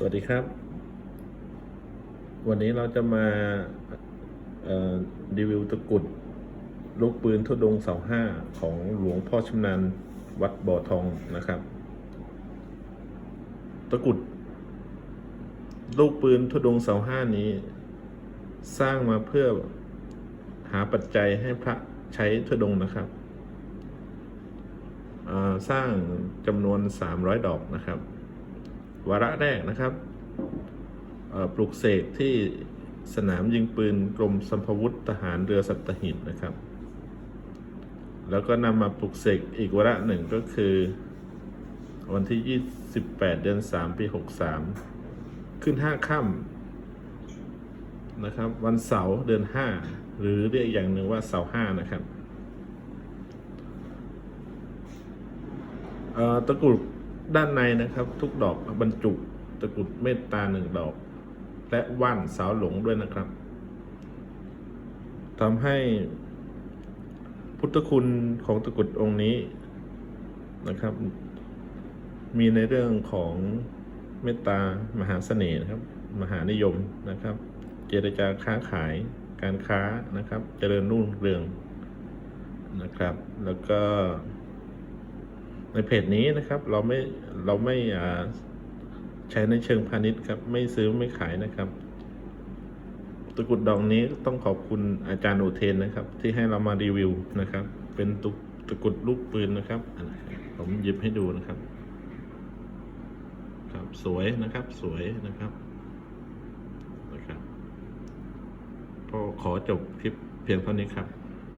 สวัสดีครับ วันนี้เราจะมาเอ่อรีวิวตะกรุดลูกปืนทุดงค์เสาห้าของหลวงพ่อชำนาญวัดบ่อทองนะครับ ตะกรุด ลูกปืนทุดงค์เสาห้านี้ สร้างมาเพื่อหาปัจจัยให้พระใช้ทุดงนะครับ สร้างจำนวน 300 ดอกนะครับ วาระแรกนะครับปลุกเสกที่สนามยิงปืนกรมสัมภวุธทหารเรือสัตหิตนะครับ แล้วก็นำมาปลุกเสกอีกวาระหนึ่งก็คือ วันที่ 28 เดือน 3 ปี 63 ขึ้น 5 ค่ำนะครับ วันเสาร์เดือน 5 หรือเรียกอย่างหนึ่งว่าเสาร์5นะครับเตะกรุด ด้านในนะครับ ทุกดอกบรรจุตะกรุดเมตตาหนึ่งดอก และว่านสาวหลงด้วยนะครับทำให้พุทธคุณของตะกรุดองค์นี้นะครับ มีในเรื่องของเมตตามหาเสน่ห์นะครับ มหานิยมนะครับ เจรจาค้าขายการค้านะครับ เจริญรุ่งเรืองนะครับ แล้วก็ ในเพจนี้นะครับเราไม่เราไม่อ่าใช้ในเชิงพาณิชย์ครับ ไม่ซื้อไม่ขายนะครับตะกรุดดอกนี้ต้องขอบคุณอาจารย์อุเทนนะครับ ที่ให้เรามารีวิวนะครับ เป็นตุกตะกรุดลูกปืนนะครับ ผมหยิบให้ดูนะครับ ครับสวยนะครับสวยนะครับนะครับก็ขอจบคลิปเพียงเท่านี้ครับ